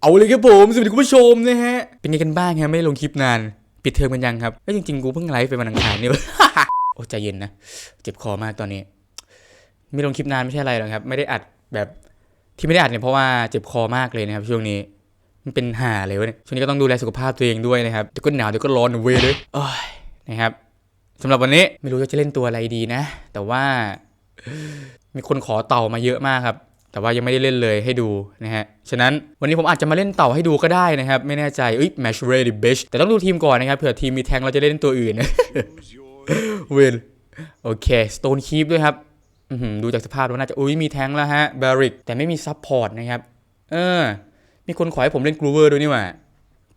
เอาเลยครับผมสวัสดีคุณผู้ชมนะฮะ เป็นไงกันบ้างฮะไม่ลงคลิปนาน ปิดเทอมกันยังครับเอ้ยจริงๆ กูเพิ่งไลฟ์ไปวันอังคารนี่ โอ้ใจเย็นนะ เจ็บคอมากตอนนี้ ไม่ลงคลิปนานไม่ใช่อะไรหรอกครับ ไม่ได้อัดแบบที่ไม่ได้อัดเนี่ยเพราะว่าเจ็บคอมากเลยนะครับช่วงนี้มันเป็นห่าเลยวะเนี่ยช่วงนี้ก็ต้องดูแลสุขภาพตัวเองด้วยนะครับเดี๋ยวก็หนาวเดี๋ยวก็ร้อนเว้ยเลยโอ้ยนะครับสำหรับวันนี้ไม่รู้จะเล่นตัวอะไรดีนะ แต่ว่ามีคนขอเต่ามาเยอะมากครับ แต่ว่ายังไม่ได้เล่นเลยให้ดูนะฮะ ฉะนั้นวันนี้ผมอาจจะมาเล่นเต่าให้ดูก็ได้นะครับ ไม่แน่ใจเอ้ย match ready bitch แต่ต้องดูทีมก่อนนะครับ เผื่อทีมมีแทงเราจะเล่นตัวอื่นเวนโอเค stone keep ด้วยครับดูจากสภาพแล้วน่าจะอุ้ยมีแทงแล้วฮะ barrick แต่ไม่มี support นะครับ เออ มีคนขอให้ผมเล่น groover ด้วยนี่หว่า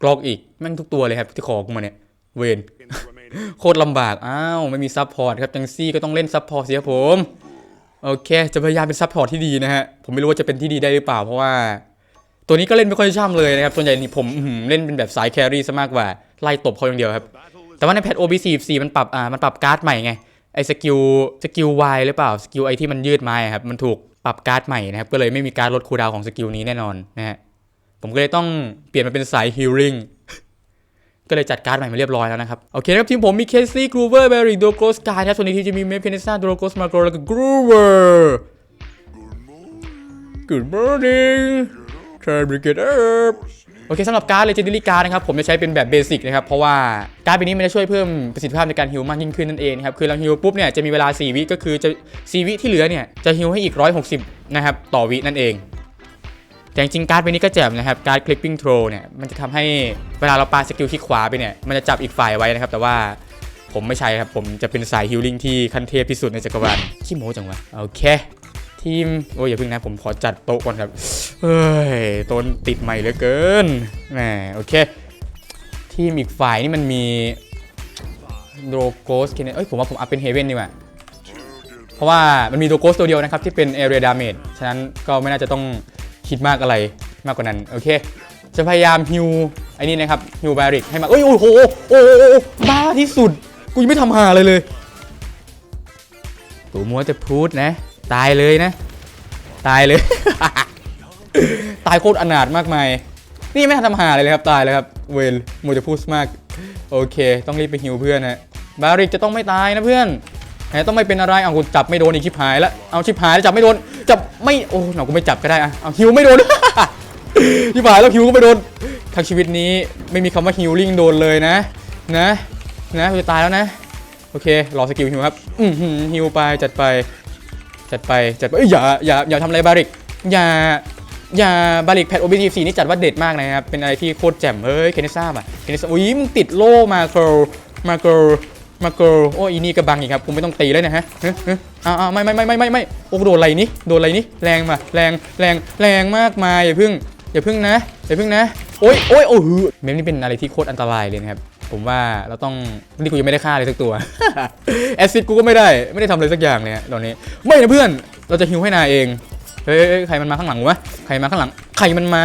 กรอกอีกแม่งทุกตัวเลยครับที่ขอกูมาเนี่ย เวนโคตรลำบาก อ้าว ไม่มีซัพพอร์ตครับ จังซี่ก็ต้องเล่นซัพพอร์ตเสียผม โอเค จะพยายามเป็นซัพพอร์ตที่ดีนะฮะ ผมไม่รู้ว่าจะเป็นที่ดีได้หรือเปล่า เพราะว่า ตัวนี้ก็เล่นไม่ค่อยช่ำเลยนะครับ ส่วนใหญ่นี่ผมเล่นเป็นแบบสายแครี่ซะมากกว่า ไล่ตบเขาอย่างเดียวครับ แต่ว่าในแพท OBC 4มันปรับอ่ามันปรับการ์ดใหม่ไง ไอสกิลสกิล Y หรือเปล่า สกิลไอที่มันยืดไม้อะครับ มันถูกปรับการ์ดใหม่นะครับ ก็เลยไม่มีการลดคูลดาวของสกิลนี้แน่นอนนะฮะ ผมก็เลยต้องเปลี่ยนมาเป็นสายฮีลิ่ง ก็เลยจัดการใหม่มาเรียบร้อยแล้วนะครับ โอเคนะครับทีมผมมีเคสซี่กรูเวอร์เบริกโดโกสกายนะครับส่วนในทีมจะมีเมเพเนซ่าโดโกสมาโกแล้วก็กรูเวอร์ Good morning Try b r i g a d e up โอเคสำหรับการ์ด Legendary การ์ดนะครับผมจะใช้เป็นแบบเบสิกนะครับ เพราะว่าการ์ดเป็นนี้มันจะช่วยเพิ่มประสิทธิภาพในการฮิลมากยิ่งขึ้นนั่นเองครับ คือเราฮิลปุ๊บเนี่ยจะมีเวลา 4 วิก็คือจะ 4 วิที่เหลือเนี่ยจะฮิลให้อีก 160 นะครับ ต่อวินั่นเอง แต่จริงการ์ดใบนี้ก็แจ่มนะครับ การ์ด clipping throw เนี่ย มันจะทำให้เวลาเราปาสกิลคลิกขวาไปเนี่ย มันจะจับอีกฝ่ายไว้นะครับ แต่ว่าผมไม่ใช่ครับ ผมจะเป็นสายฮิลลิ่งที่ขั้นเทพที่สุดในจักรวาลขี้โม้จังวะ โอเค ทีม โอ้ยอย่าเพิ่งนะ ผมขอจัดโต๊ะก่อนครับ เฮ้ยต๊ะติดใหม่เหลือเกินแหมโอเค ทีมอีกฝ่ายนี่มันมีโดโกสเคนเอ้ยผมว่าผมอัพเป็นเฮเว่นดีกว่าเพราะว่ามันมีโดโกสตัวเดียวนะครับที่เป็น area damage ฉะนั้นก็ไม่น่าจะต้อง คิดมากอะไรมากกว่านั้น โอเค จะพยายามฮิวไอ้นี่นะครับฮิวบาริกให้มาเอ้ยโอ้โหโอ้โหโอ้บ้าที่สุด กูยังไม่ทำหาเลยเลยตัวมัวจะพูดนะ ตายเลยนะ ตายเลย ตายโคตรอนาถมากมาย นี่ไม่ทันทำหาอะไรเลยครับตายเลยครับ เวลมัวจะพูดมาก โอเค ต้องรีบไปฮิวเพื่อนนะบาริกจะต้องไม่ตายนะเพื่อน แหมต้องไม่เป็นอะไรเอากูจับไม่โดนอีกชิบหายแล้วเอาชิบหายแล้วจับไม่โดนจับไม่โอ้หนอกูไม่จับก็ได้อะเอาฮิวไม่โดน ชิบหายแล้วฮิวก็ไม่โดนทั้งชีวิตนี้ไม่มีคำว่าฮิวลิ่งโดนเลยนะนะนะกูจะตายแล้วนะโอเครอสกิลฮิวครับอือหือฮิวไปจัดไป จัดไปจัดไปอย่าอย่าอย่าทำอะไรบาริกอย่าอย่าบาริกแพดโอบีซีนี่จัดว่าเด็ดมากนะครับเป็นอะไรที่โคตรแจ่มเฮ้ยเคนเนซ่าป่ะเคนเนซ่าอุ้ยมึงติดโล่มาเกิลมาเกิล มาเกิลโอ้ยอีนี่กระบังอีกครับกูไม่ต้องตีเลยนะฮะอ้าวไม่ไม่ไม่ไม่ไม่ไม่โอ้โดนอะไรนี่โดนอะไรนี่แรงมาแรงแรงแรงมากมายอย่าพึ่งอย่าพึ่งนะอย่าพึ่งนะโอ้ยโอ้ยโอ้โหเมมนี่เป็นอะไรที่โคตรอันตรายเลยนะครับผมว่าเราต้องนี่กูยังไม่ได้ฆ่าเลยสักตัวแอซิดกูก็ไม่ได้ไม่ได้ทำอะไรสักอย่างเลยตอนนี้ไม่นะเพื่อนเราจะฮิวให้นายเองเฮ้ยใครมันมาข้างหลังวะใครมาข้างหลังใครมันมา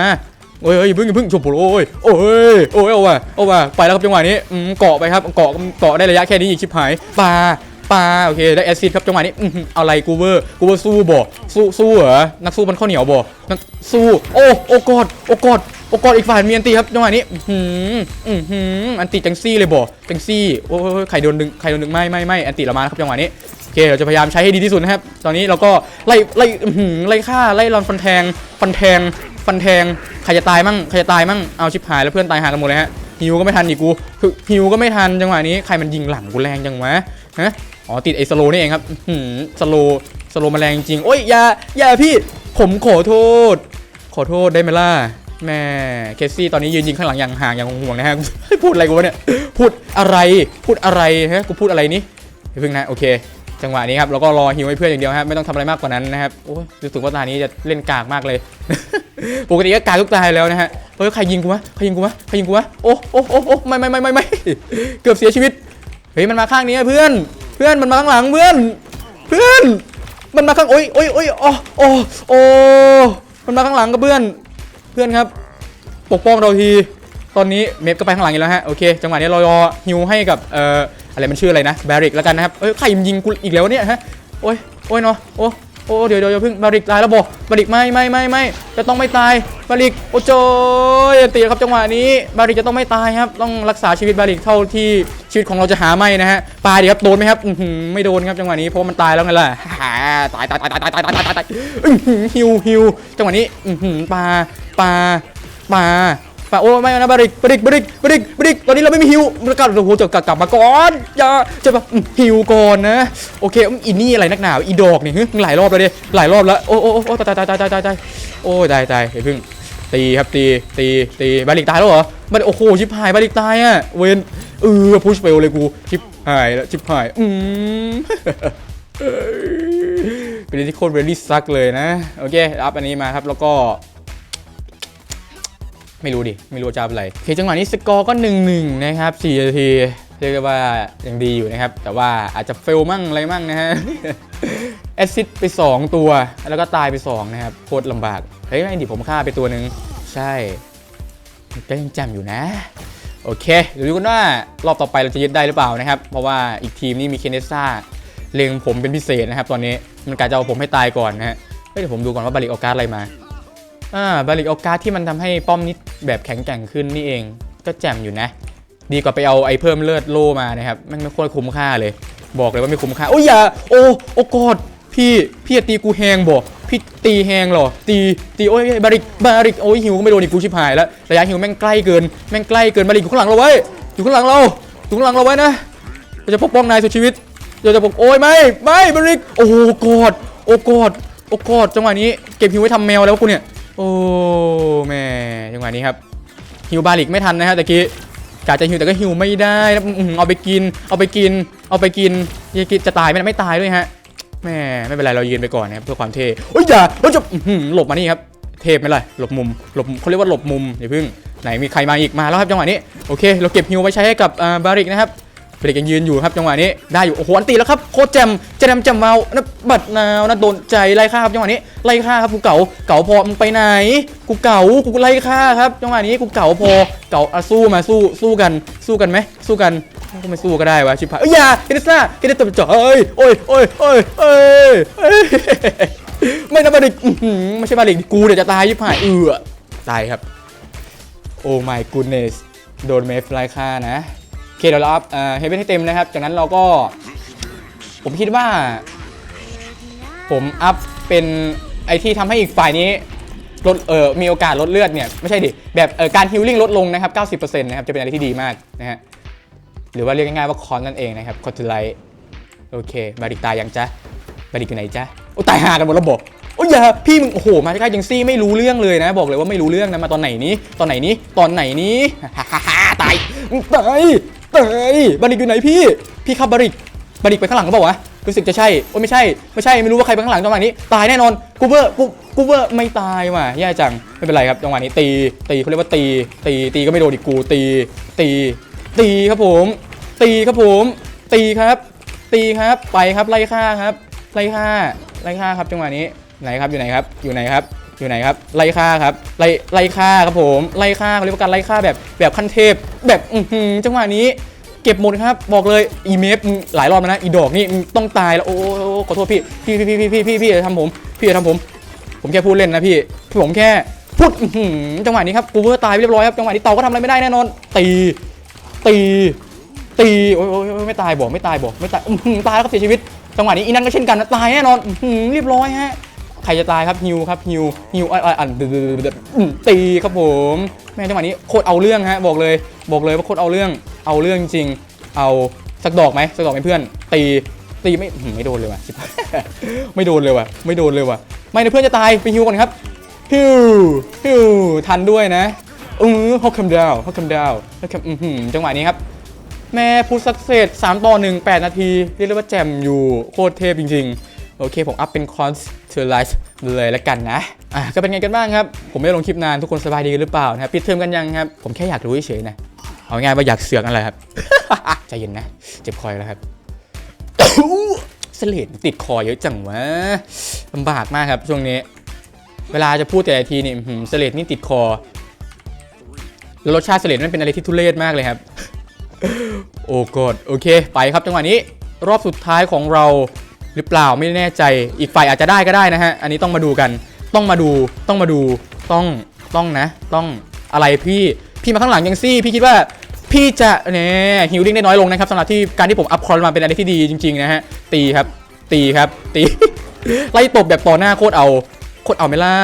โอ้ยเฮ้ยอย่าเพิ่งอย่าเพิ่งจบโอ้ยโอ้ยโอ้ยเอาว่ะเอาว่ะไปแล้วครับจังหวะนี้เกาะไปครับเกาะเกาะได้ระยะแค่นี้อีกชิบหายปลาปลาโอเคได้แอซิดครับจังหวะนี้อือะไรกูเวอร์กูเวอร์สู้บ่สู้สู้เหรอนักสู้มันข้าวเหนียวบ่นักสู้โอ้โอ้กอดโอ้กอดโอ้กอดอีกฝ่ายมีอันตีครับจังหวะนี้อือหืออือหืออันตีจังซี่เลยบ่จังซี่โอ้ยใครโดนดึงใครโดนดึงไม่ไม่ไม่อันตีเรามาครับจังหวะนี้โอเคเราจะพยายามใช้ให้ดีที่สุดนะครับตอนนี้เราก็ไล่ไล่ไล่ฆ่าไล่รอนฟันแทงฟันแทงฟันแทง ใครจะตายมั่งใครจะตายมั่งเอาชิบหายแล้วเพื่อนตายหากันหมดเลยฮะฮิวก็ไม่ทันอีกกูคือฮิวก็ไม่ทันจังหวะนี้ใครมันยิงหลังกูแรงจังวะฮะอ๋อติดไอ้สโลนี่เองครับอื้อหือสโลสโลมาแรงจริงโอ้ยอย่าอย่าพี่ผมขอโทษ ขอโทษได้ไหมล่ะแม่เคซี่ตอนนี้ยืนยิงข้างหลังอย่างห่างอย่างห่วงๆนะฮะพูดอะไรกูวะเนี่ยพูดอะไรพูดอะไรฮะกูพูดอะไรนี่เพิ่งนะโอเค จังหวะนี้ครับเราก็รอฮิวให้เพื่อนอย่างเดียวครับไม่ต้องทำอะไรมากกว่านั้นนะครับโอ้ยรู้สึกว่าตานี้จะเล่นกากมากเลย ปกติก็กากทุกตายแล้วนะฮะเฮ้ยใครยิงกูวะใครยิงกูวะใครยิงกูวะโอ้โอ้โอ้โอ้ไม่ไม่ไม่ไม่ไม่เกือบเสียชีวิตเฮ้ยมันมาข้างนี้เพื่อน เพื่อนมันมาข้างหลังเพื่อน เพื่อน มันมาข้างโอ้ยโอ้ยโอ้ยโอ้โอ้โอ้มันมาข้างหลังกับเพื่อน เพื่อนครับ ปกป้องเราทีตอนนี้เมฟก็ไปข้างหลังอีกแล้วฮะโอเคจังหวะนี้เรารอฮิวให้กับเอ่ออะไรมันชื่ออะไรนะแบริกแล้วกันนะครับเอ้ยใครมันยิงกูอีกแล้วเนี่ยฮะโอ้ยโอ้ยเนาะโอ้ โอ้เดี๋ยวเดี๋ยวเพิ่งบาริกตายแล้วบอกบาริกไม่ไม่ไม่ไม่จะต้องไม่ตายบาริกโอ้โจยตีครับจังหวะนี้บาริกจะต้องไม่ตายครับ ต้องรักษาชีวิตบาริกเท่าที่ชีวิตของเราจะหาไม่นะฮะปลาดีครับโดนไหมครับอืไม่โดนครับจังหวะนี้เพราะมันตายแล้วไงล่ะตายตายตายตายตายตายตายตายตายหิวฮิวจังหวะนี้อืปลาปลาปลา ปโอ้ไม่นะบาริกบาริกบาริกบาริกบริกตอนนี้เราไม่มีฮิวแล้วก็โอ้โหจะกลับกลับมาก่อนอย่าจะแบบฮิวก่อนนะโอเคอื้ออีนี่อะไรนักหนาวอีดอกนี่ฮึหลายรอบแล้วดิหลายรอบแล้วโอ้โอ้โอ้ตายตายตายตายตายตายโอ้ตายตายเฮ้ยพึ่งตีครับตีตีตีบาริกตายแล้วเหรอบาริกโอ้โหชิบหายบาริกตายอะเวนเออพุชเฟลเลยกูชิบหายแล้วชิบหายอืมเป็นที่โคตรเวลี่ซักเลยนะโอเคอัพอันนี้มาครับแล้วก็ ไม่รู้ดิ ไม่รู้จะอัพอะไรโอเคจังหวะนี้สกอร์ก็ 1-1 นะครับ4นาทีเรียกได้ว่ายังดีอยู่นะครับ แต่ว่าอาจจะเฟลมั่งอะไรมั่งนะฮะแอสซิดไป 2 ตัว แล้วก็ตายไป 2 นะครับโคตรลำบาก เฮ้ยไม่ดิผมฆ่าไปตัวหนึ่งใช่ก็ยังจำอยู่นะ โอเค เดี๋ยวดูกันว่ารอบต่อไปเราจะยึดได้หรือเปล่านะครับ เพราะว่าอีกทีมนี่มีเคนเนซ่าเล็งผมเป็นพิเศษนะครับตอนนี้มันกะจะเอาผมให้ตายก่อนนะฮะเดี๋ยวผมดูก่อนว่าบาริกเอการ์ดอะไรมาอ่าบาริกเอการ์ดที่มันทำให้ป้อมนิด แบบแข็งแกร่งขึ้นนี่เอง ก็แจ่มอยู่นะ ดีกว่าไปเอาไอ้เพิ่มเลือดโลมานะครับมันไม่ค่อยคุ้มค่าเลย บอกเลยว่าไม่คุ้มค่าโอ้ยอย่าโอ้โอ้กอดพี่พี่อย่าตีกูแหงบอกพี่ตีแหงหรอ ตีตีโอ้ยบาริกบาริกโอ้ยหิวก็ไม่โดนอีกกูชิบหายแล้วระยะหิวแม่งใกล้เกินแม่งใกล้เกินบาริกอยู่ข้างหลังเราไว้อยู่ข้างหลังเราอยู่ข้างหลังเราไว้นะเราจะปกป้องนายสุดชีวิตเราจะปกโอ้ยไม่ไม่บาริกโอ้กอดโอ้กอดโอ้กอดจังหวะนี้เก็บหิวไว้ทำแมวแล้วกูเนี่ย โอ้แม่จังหวะนี้ครับหิวบาริกไม่ทันนะฮะตะกี้กาจะหิวแต่ก็หิวไม่ได้เอาไปกิน เอาไปกิน เอาไปกินยังกิจะตายไหมไม่ตายด้วยฮะแม่ไม่เป็นไรเรายืนไปก่อนนะครับเพื่อความเท่โอ้ยอย่าโอ้ยจะหลบมานี่ครับเทพไหมล่ะหลบมุมหลบเขาเรียกว่าหลบมุมอย่าพิ่งไหนมีใครมาอีกมาแล้วครับจังหวะนี้โอเค เราเก็บฮิวไว้ใช้ให้กับบาริกนะครับ บาริกยังยืนอยู่ครับจังหวะนี้ได้อยู่โอ้โหอันตีแล้วครับโคตรแจมแจมแจมเมานะบัดนาวนะโดนใจไล่ฆ่าครับจังหวะนี้ไล่ฆ่าครับกูเก๋าเก๋าพอมึงไปไหน กูเก๋ากูไล่ฆ่าครับจังหวะนี้กูเก๋าพอเก๋าอะสู้มาสู้สู้กันสู้กันไหมสู้กันก็ไม่สู้ก็ได้วะชิบหายเอ้ยอย่าเฮเดซ่าเฮเดซ่าจ่อยโอ้ยโอ้ยโอ้ยโอ้ยเอ้ยไม่นะบาริกไม่ใช่บาริกกูเดี๋ยวจะตายชิบหายเออตายครับโอ้ my goodness โดนเมฟไล่ฆ่านะ โอเคเดี๋ยวเราอัพเอ่อเฮเวนให้เต็มนะครับ จากนั้นเราก็ ผมคิดว่า ผมอัพเป็นไอที่ทำให้อีกฝ่ายนี้ลดเอ่อมีโอกาสลดเลือดเนี่ย ไม่ใช่ดิ แบบเอ่อการฮิลลิ่งลดลงนะครับ 90%นะครับ จะเป็นอะไรที่ดีมากนะฮะหรือว่าเรียกง่ายๆว่าคอนนั่นเองนะครับคอนทไลท์โอเค บาริกตายยังจ๊ะบาริกอยู่ไหนจ๊ะโอ้ตายห่ากันหมดแล้วบโอ้ยอย่าพี่มึงโอ้โหมาใกล้ยังซี่ไม่รู้เรื่องเลยนะ บอกเลยว่าไม่รู้เรื่องนะมาตอนไหนนี้ตอนไหนนี้ตอนไหนนี้ฮ่าฮ่าฮ่าตายตายตายบาริกอยู่ไหนพี่ พี่ครับบาริกบาริกไปข้างหลังหรือเปล่าวะรู้สึกจะใช่โอ้ไม่ใช่ไม่ใช่ไม่รู้ว่าใครไปข้างหลังจังหวะนี้ ตายแน่นอนกูเบอร์กูกูเบอร์ไม่ตายว่ะแย่จังไม่เป็นไรครับจังหวะนี้ตีตีเขาเรียกว่าตี ตีตีก็ไม่โดนอีกกูตี ตี ตีครับผม ตีครับผม ตีครับ ตีครับไปครับไล่ฆ่าครับไล่ฆ่าไล่ฆ่าครับจังหวะนี้ไหนครับอยู่ไหนครับอยู่ไหนครับ อยู่ไหนครับ ไล่ฆ่าครับ ไล่ไล่ฆ่าครับผม ไล่ฆ่าเขาเรียกว่าการไล่ฆ่าแบบแบบขั้นเทพ แบบอือหือจังหวะนี้ เก็บหมดครับ บอกเลยอีเมฟหลายรอบแล้วนะ อีดอกนี่ต้องตายแล้ว โอ้โอ้โอ้ขอโทษพี่ พี่พี่พี่พี่พี่พี่อย่าทำผม พี่อย่าทำผม ผมแค่พูดเล่นนะพี่ ผมแค่พูดอือหือจังหวะนี้ครับกูเวอร์ตายเรียบร้อยครับ จังหวะนี้เต่าก็ทำอะไรไม่ได้แน่นอน ตี ตี ตี โอ้ยไม่ตายบอกไม่ตายบอกไม่ตายอือหือตายแล้วครับเสียชีวิต จังหวะนี้อีนั่นก็เช่นกันนะ ตายแน่นอนอือหือเรียบร้อยฮะ ใครจะตายครับฮิวครับฮิวฮิวอ่อ่อันดืดตีครับผมแม่จังหวะนี้โคตรเอาเรื่องฮะบอกเลย บอกเลยว่าโคตรเอาเรื่องเอาเรื่องจริง เอาสักดอกไหมสักดอกไหมเพื่อน ตีตีไม่ไม่โดนเลยว่ะไม่โดนเลยว่ะไม่โดนเลยว่ะไม่นะเพื่อนจะตายไปฮิวก่อนครับฮิวฮิวทันด้วยนะอือฮอกคัมดาวฮอกคัมดาวฮอกคัมอือหือจังหวะนี้ครับแม่พุทสักเซต3ต่อ1 8 นาที เรียกได้ว่าแจ่มอยู่โคตรเทพจริง ๆ โอเคผมอัพเป็นคอนเทอร์ไลซ์เลยล้วกันนะอะก็เป็นไงกันบ้างครับ ผมไม่ได้ลงคลิปนานทุกคนสบายดีกันหรือเปล่านะครับปิดเทอมกันยังครับผมแค่อยากรู้เฉยๆนะเอาง่ายว่าอยากเสือกอะไรครับใจเย็นนะ เจ็บคอยแล้วครับเสลดติดคอเยอะจังวะลำบากมากครับช่วงนี้ เวลาจะพูดแต่ทีนี่อื้อหือเสลดนี่ติดคอแล้วรสชาติเสลดมันเป็นอะไรที่ทุเรศมากเลยครับ โอ้กดโอเค ไปครับจังหวะนี้ รอบสุดท้ายของเรา หรือเปล่าไม่แน่ใจอีกฝ่ายอาจจะได้ก็ได้นะฮะ อันนี้ต้องมาดูกัน ต้องมาดูต้องมาดูต้องต้องนะ ต้องอะไรพี่พี่มาข้างหลังยังซี่ พี่คิดว่าพี่จะเนี่ยฮิลลิ่งได้น้อยลงนะครับสำหรับที่การที่ผมอัพคอนมาเป็นอะไรที่ดีจริงๆนะฮะตีครับตีครับตีไล่ตบแบบต่อหน้าโคตรเอาโคตรเอาไม่ล่า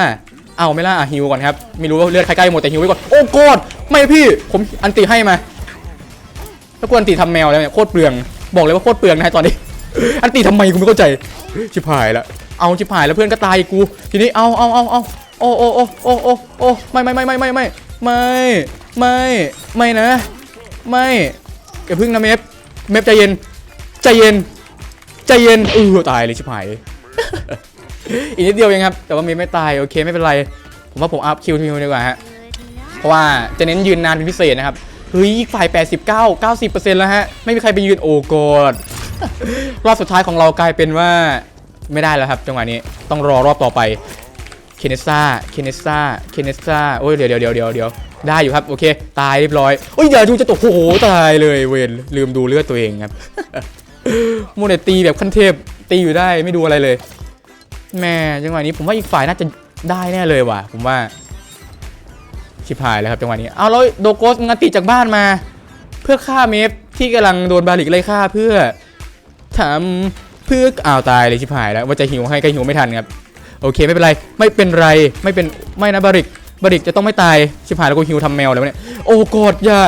เอาไม่ล่าฮิวก่อนครับไม่รู้ว่าเลือดใครใกล้หมดแต่ฮิวไว้ก่อนโอ้โกดไม่พี่ผมอันตีให้มาแล้วกูอันตีทำแมวแล้วเนี่ยโคตรเปลือง บอกเลยว่าโคตรเปลืองนะฮะตอนนี้ อันตีทำไมกูไม่เข้าใจ ชิบหายละเอาชิบหายแล้วเพื่อนก็ตายกู ทีนี้เอาเอาเอาเอาโอ้โอ้โอ้โอ้โอ้โอ้ไม่ไม่ไม่ไม่ไม่ไม่ไม่ไม่ไม่นะ ไม่อย่าพึ่งนะเมฟเมฟใจเย็นใจเย็นใจเย็นเออตายเลยชิบหายอีกนิดเดียวเองครับ แต่ว่าเมฟไม่ตายโอเคไม่เป็นไรผมว่าผมอัพคิวทิวดีกว่าฮะเพราะว่าจะเน้นยืนนานเป็นพิเศษนะครับเฮ้ยอีกฝ่าย 89 90%แล้วฮะไม่มีใครไปยืนโอ้กอด รอบสุดท้ายของเรากลายเป็นว่าไม่ได้แล้วครับจังหวะนี้ต้องรอรอบต่อไปเคเนซ่าเคเนซ่าเคเนซ่าโอ้ยเดี๋ยวเดี๋ยวเดี๋ยวเดี๋ยวได้อยู่ครับโอเค ตายเรียบร้อยโอ้ยอย่าดูจะตกโอ้โหตายเลยเวนลืมดูเลือดตัวเองครับโมเนตีแบบขั้นเทพตีอยู่ได้ไม่ดูอะไรเลยแม่จังหวะนี้ผมว่าอีกฝ่ายน่าจะได้แน่เลยว่ะ ผมว่าชิบหายแล้วครับจังหวะนี้เอาแล้วโดโกสงันติจากบ้านมา เพื่อฆ่าเมฟที่กำลังโดนบาลิกไล่ฆ่าเพื่อ ทำเพื่ออ้าวตายเลยชิบหายแล้วว่าจะหิวให้ก็หิวไม่ทันครับโอเคไม่เป็นไรไม่เป็นไรไม่เป็นไม่นะบริกบริกจะต้องไม่ตายชิบหายแล้วกูหิวทำแมวแล้วเนี่ยโอ้กอดอย่า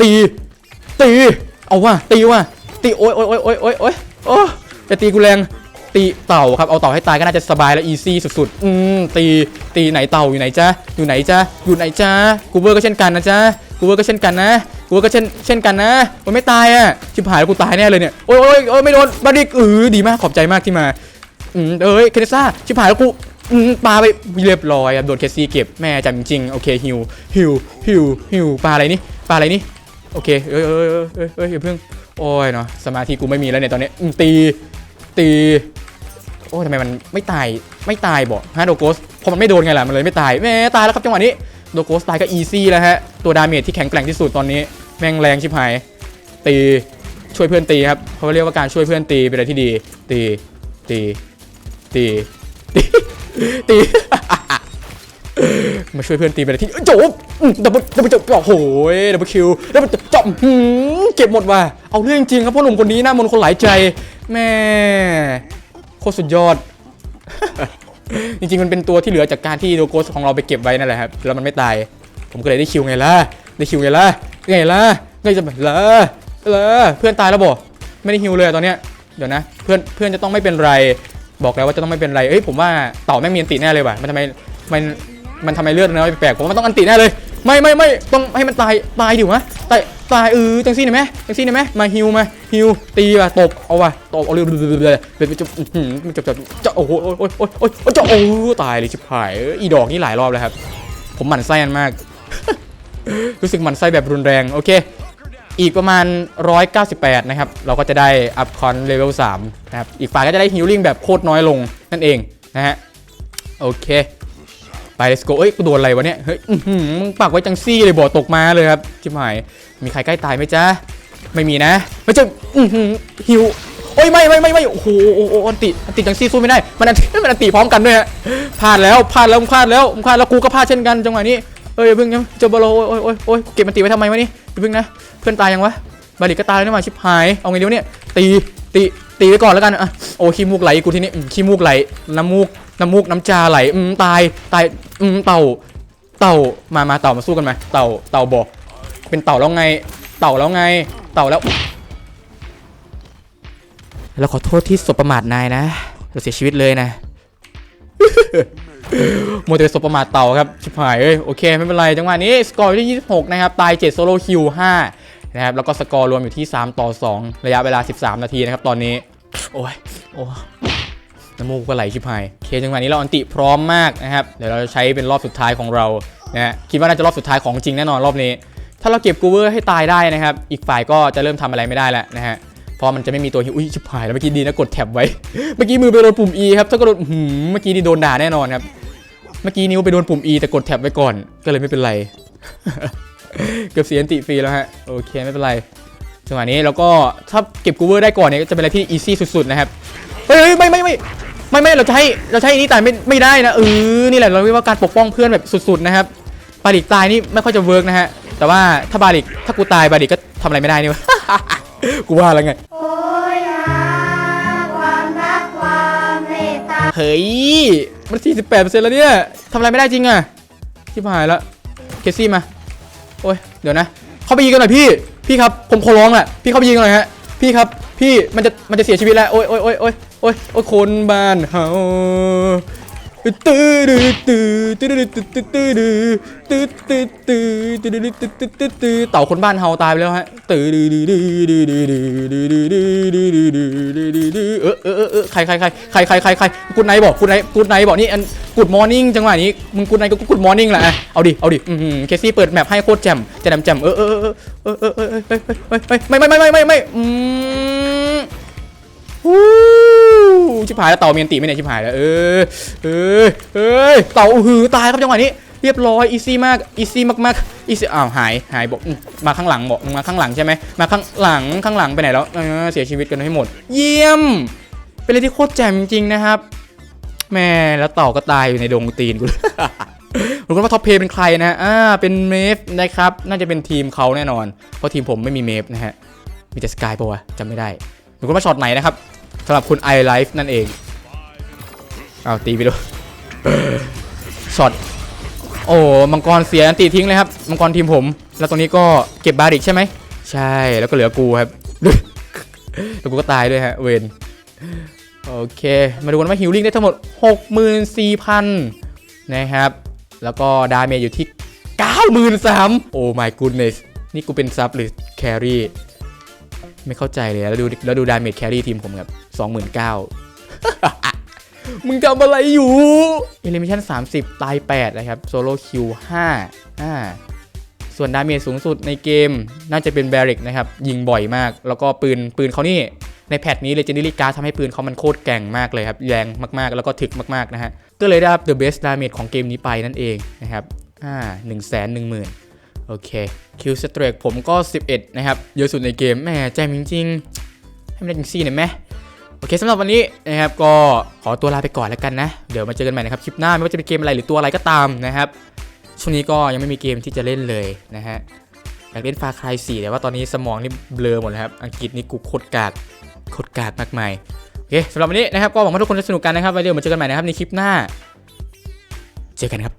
ตี ตี เอาว่ะตีว่ะตีโอ้ยโอ้ยโอ้ยโอ้ยโอ้ยโอ้ยโอ้จะตีกูแรงตีเต่าครับเอาเต่าให้ตายก็น่าจะสบายและอีซี่สุดๆ อืมตีตีไหนเต่าอยู่ไหนจ๊ะอยู่ไหนจ๊ะอยู่ไหนจ๊ะกูเบอร์ก็เช่นกันนะจ๊ะ กูเบอร์ก็เช่นกันนะกูเบอร์ก็เช่นเช่นกันนะมันไม่ตายอะชิบหายแล้วกูตายแน่เลยเนี่ยโอ้ยโอ้ยโอ้ยไม่โดนบาริกเออดีมากขอบใจมากที่มาอืมเอ้ยเคเนซ่าชิบหายแล้วกูอืมปาไปเรียบร้อยครับโดนเคสซี่เก็บแม่จำจริงๆโอเคฮิวฮิวฮิวฮิวปลาอะไรนี่ปลาอะไรนี่โอเคเอ้ยเอ้ยเอ้ยเอ้ยเอ้ยอย่าเพิ่งโอ้ยเนาะสมาธิกูไม่มีแล้วเนี่ยตอนนี้อืมตีตีโอ้ยทำไมมันไม่ตายไม่ตายบอกฮะโดโกสพอมันไม่โดนไงล่ะมันเลยไม่ตายแม่ตายแล้วครับจังหวะนี้ โดโกสไตายก็อีซี่แล้วฮะ ตัวดาเมจที่แข็งแกร่งที่สุดตอนนี้ แม่งแรงชิบหาย ตีช่วยเพื่อนตีครับเขาเรียกว่าการช่วยเพื่อนตีเป็นอะไรที่ดี ตี ตี ตี ตี ตี มาช่วยเพื่อนตีไปเลยที่จบดับเบิลดับเบิลจบโอ้โหดับเบิลคิวดับเบิลจบหืมเก็บหมดว่ะเอาเรื่องจริงครับพ่อหนุ่มคนนี้หน้ามนคนหลายใจแม่โคตรสุดยอด จริงๆมันเป็นตัวที่เหลือจากการที่โดโกสของเราไปเก็บไว้นั่นแหละครับแล้วมันไม่ตาย ผมก็เลยได้คิวไงล่ะได้คิวไงล่ะไงล่ะไงจะแบบล่ะล่ะเพื่อนตายแล้วบ่ไม่ได้ฮิวเลยตอนเนี้ยเดี๋ยวนะ เพื่อนเพื่อนจะต้องไม่เป็นไรบอกแล้วว่าจะต้องไม่เป็นไรเอ้ยผมว่าเต่าแม่งมีอันติแน่เลยว่ะมันทำไมมันมันทำไมเลือดน้อยแปลกผมว่ามันต้องอันติแน่เลย ไม่ไม่ไม่ต้องให้มันตายตายดิวะตาย ตายเออจังซี่ได้ไหมจังซี่ได้ไหมมาฮิวมาฮิวตีว่ะตบเอาว่ะตบเอาเร็วเร็วเร็วเร็วเร็วเร็วจะอื้อหือมันจะจะจะโอ้โหโอ้ยโอ้ยโอ้ยโอ้ยโอ้ยจะโอ้ตายเลยชิบหายอีดอกนี่หลายรอบแล้วครับ ผมหมั่นไส้มันมาก รู้สึกหมั่นไส้แบบรุนแรงโอเค อีกประมาณ 198 นะครับ เราก็จะได้อัพคอนเลเวล3นะครับอีกฝ่ายก็จะได้ฮิลลิ่งแบบโคตรน้อยลงนั่นเองนะฮะโอเค ไป let's go เอ้ยกูโดนอะไรวะเนี่ย เฮ้ยอื้อหือมึงปักไว้จังซี่เลยบ่อตกมาเลยครับชิบหายมีใครใกล้ตายไหมจ๊ะ ไม่มีนะ ไม่จะอื้อหือฮิวโอ้ยไม่ไม่ไม่ไม่โอ้โหอันติอันติจังซี่สู้ไม่ได้ มันอันติมันอันติพร้อมกันด้วยฮะพลาดแล้วพลาดแล้วพลาดแล้วพลาดแล้วกูก็พลาดเช่นกันจังหวะนี้เอ้ยเพิ่งยังเจอบอลโลโอ้ยโอ้ยโอ้ยเก็บมันตีไว้ทำไมวะนี่เพิ่งนะ เพื่อนตายยังวะบาลิกก็ตายแล้วนี่หว่าชิบหาย เอาไงเดี๋ยวเนี่ย ตีตีตีไว้ก่อนแล้วกันอะโอ้ขี้มูกไหลกูทีนี้ขี้มูกไหลน้ำมูกน้ำมูกน้ำจาไหลอืมตายตาย อืมเต่า เต่า มามาเต่ามาสู้กันไหมเต่า เต่าบอก เป็นเต่าแล้วไง เต่าแล้วไง เต่าแล้วแล้วขอโทษที่สบประมาทนายนะ เราเสียชีวิตเลยนะโมเดลสบประมาทเต่าครับ ชิบหายเอ้ย โอเค ไม่เป็นไร จังหวะนี้ สกอร์อยู่ที่ 26 นะครับ ตาย 7 โซโลคิว 5 นะครับ แล้วก็สกอร์รวมอยู่ที่ 3 ต่อ 2 ระยะเวลา 13 นาทีนะครับ ตอนนี้ โอ้ย โอ้ น้ำมูกก็ไหลชิบหายเคจังหวะนี้เราอันติพร้อมมากนะครับเดี๋ยวเราจะใช้เป็นรอบสุดท้ายของเรานะฮะคิดว่าน่าจะรอบสุดท้ายของจริงแน่นอนรอบนี้ ถ้าเราเก็บกูเวอร์ให้ตายได้นะครับ อีกฝ่ายก็จะเริ่มทำอะไรไม่ได้แล้วนะฮะเพราะมันจะไม่มีตัวฮิวอุ้ยชิบหายแล้วเมื่อกี้ดีนะกดแท็บไว้ เมื่อกี้มือไปโดนปุ่ม E ครับถ้ากดอื้อหืมเมื่อกี้นี่โดนด่าแน่นอนครับ เมื่อกี้นิ้วไปโดนปุ่ม E แต่กดแท็บไว้ก่อน ก็เลยไม่เป็นไร เกือบเสียอันติฟรีแล้วฮะ โอเคไม่เป็นไรจังหวะนี้แล้วก็ถ้าเก็บกูเวอร์ได้ก่อนเนี่ยก็จะเป็นอะไรที่อีซี่สุดๆนะครับ เฮ้ยเฮ้ยไม่ไม่ไม่ ไม่ไม่เราจะให้เราจะให้นี่ตายไม่ไม่ได้นะเออนี่แหละเราเรียกว่าการปกป้องเพื่อนแบบสุดๆนะครับบาริกตายนี่ไม่ค่อยจะเวิร์กนะฮะแต่ว่าถ้าบาริกถ้ากูตายบาริกก็ทำอะไรไม่ได้นี่วะ กูว่าแล้วไงโอ้ยหาความรักความเมตตาเฮ้ยมัน48%แล้วเนี่ยทำอะไรไม่ได้จริงอะที่หายแล้วเคซี่มาโอ้ยเดี๋ยวนะ เข้าไปยิงกันหน่อยพี่พี่ครับผมขอร้องแหละพี่เข้าไปยิงกันหน่อยฮะ พี่ครับ พี่มันจะมันจะเสียชีวิตแล้ว โอ้ยโอ้ยโอ้ยโอ้ยโอ้ยโอ้ยคนบ้านเฮา ตื้อตื้อตื้อตื้อตื้อตื้อตื้อตื้อตื้อตื้อตื้อตื้อตื้อตื้อตื้อเต่าคนบ้านเฮาตายไปแล้วฮะตื้อดื้อดื้อดื้อดื้อดื้อดื้อดื้อดื้อดื้อดื้อดื้อดื้อดื้อดื้อเออเออเออเออใครใครใครใครใครใครใครกูไนบอกกูไนกูไนบอกนี่อันกูดมอร์นิ่งจังหวะนี้มึงกูไนก็กูดมอร์นิ่งแหละเอาดิเอาดิอืมเคซี่เปิดแมปให้โคตรแจ่มแจ่มแจ่มเออเออเออเออเออเออเออเออเออไม่ไม่ไม่ไม่ไม่ไม่อืม ฮู้ชิบหายแล้วเต่าเมียนตีไม่เนี่ยชิบหายแล้วเออเออเอ้ยเต่าอือหือตายครับจังหวะนี้เรียบร้อยอีซี่มากอีซี่มากๆอีซี่อ้าวหายหายบอกมาข้างหลังบอกมาข้างหลังใช่ไหมมาข้างหลังข้างหลังไปไหนแล้วเออเสียชีวิตกันให้หมด เยี่ยม เป็นอะไรที่โคตรแจ่มจริงๆนะครับแม่แล้วเต่าก็ตายอยู่ในดงตีนกูรู้กันว่าท็อปเพย์เป็นใครนะอ่าเป็นเมฟนะครับ น่าจะเป็นทีมเขาแน่นอน เพราะทีมผมไม่มีเมฟนะฮะ มีแต่สกายปะวะจำไม่ได้ รู้กันว่าช็อตไหนนะครับสำหรับคุณ i Life นั่นเองเอาตีไปดูช็อตโอ้มังกรเสียอันตีทิ้งเลยครับมังกรทีมผม แล้วตรงนี้ก็เก็บบาริกใช่ไหมใช่แล้วก็เหลือกูครับแล้วกูก็ตายด้วยฮะเวนโอเค มาดูกันว่าฮิลลิ่งได้ทั้งหมด 64,000 นะครับ แล้วก็ดาเมจอยู่ที่ 93,000 โอ้ my goodness นี่กูเป็นซับหรือแครี่ ไม่เข้าใจเลยแล้วดูแล้วดูดาเมจแครี่ทีมผมครับสองหมื่นเก้ามึงทำอะไรอยู่เอลิมิชัน30 ตาย 8 นะครับ โซโล่คิว5อ่าส่วนดาเมจสูงสุดในเกมน่าจะเป็นแบริกนะครับ ยิงบ่อยมาก แล้วก็ปืนปืนเขานี่ ในแพทนี้ Legendary Card ทำให้ปืนเขามันโคตรแกร่งมากเลยครับ แรงมากๆ แล้วก็ถึกมาก ๆ นะฮะ ก็เลยได้รับ The Best Damage ของเกมนี้ไปนั่นเองนะครับอ่า1 1 0 0 0 0 โอเค คิวสเตรกผมก็ 11 นะครับ เยอะสุดในเกมแหม่ใจมจริงๆ ให้มันได้จริงซี่หน่อยไหมโอเคสำหรับวันนี้นะครับก็ขอตัวลาไปก่อนแล้วกันนะ เดี๋ยวมาเจอกันใหม่นะครับคลิปหน้าไม่ว่าจะเป็นเกมอะไรหรือตัวอะไรก็ตามนะครับ ช่วงนี้ก็ยังไม่มีเกมที่จะเล่นเลยนะฮะอยากเล่นฟาคลาย4แต่ว่าตอนนี้สมองนี่เบลอหมดแล้วครับ อังกฤษนี่กูโคตรกากโคตรกากมากมายโอเคสำหรับวันนี้นะครับก็หวังว่าทุกคนจะสนุกกันนะครับไว้เดี๋ยวมาเจอกันใหม่นะครับในคลิปหน้า เจอกันครับ